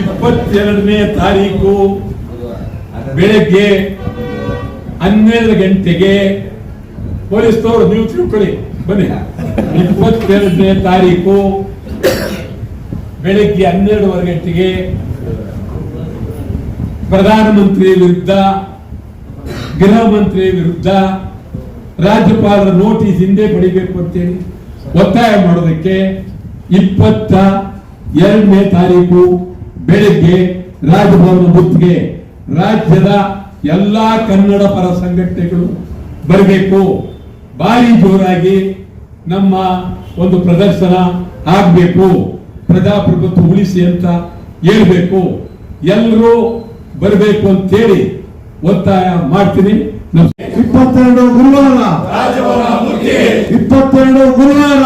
ಇಪ್ಪತ್ತೆರಡನೇ ತಾರೀಕು ಬೆಳಗ್ಗೆ ಹನ್ನೆರಡು ಗಂಟೆಗೆ ಪೊಲೀಸ್ನವರು ನೀವು ತಿಳ್ಕೊಳ್ಳಿ, ಬನ್ನಿ. ಇಪ್ಪತ್ತೆರಡನೇ ತಾರೀಕು ಬೆಳಗ್ಗೆ ಹನ್ನೆರಡುವರೆ ಗಂಟೆಗೆ ಪ್ರಧಾನಮಂತ್ರಿ ವಿರುದ್ಧ, ಗೃಹ ಮಂತ್ರಿ ವಿರುದ್ಧ ರಾಜ್ಯಪಾಲರ ನೋಟಿಸ್ ಹಿಂದೆ ಪಡಿಬೇಕು ಅಂತೇಳಿ ಒತ್ತಾಯ ಮಾಡೋದಕ್ಕೆ ಇಪ್ಪತ್ತ ಎರಡನೇ ತಾರೀಕು ಬೆಳಿಗ್ಗೆ ರಾಜಭವನ ಮುತ್ತಿಗೆ ರಾಜ್ಯದ ಎಲ್ಲಾ ಕನ್ನಡ ಪರ ಸಂಘಟನೆಗಳು ಬರಬೇಕು. ಬಾರಿ ಜೋರಾಗಿ ನಮ್ಮ ಒಂದು ಪ್ರದರ್ಶನ ಆಗಬೇಕು. ಪ್ರಜಾಪ್ರಭುತ್ವ ಉಳಿಸಿ ಅಂತ ಹೇಳ್ಬೇಕು. ಎಲ್ಲರೂ ಬರಬೇಕು ಅಂತೇಳಿ ಒತ್ತಾಯ ಮಾಡ್ತೀನಿ. ಇಪ್ಪತ್ತೆರಡು ಗುರುವಾರ. ಇಪ್ಪತ್ತೆರಡು ಗುರುವಾರ.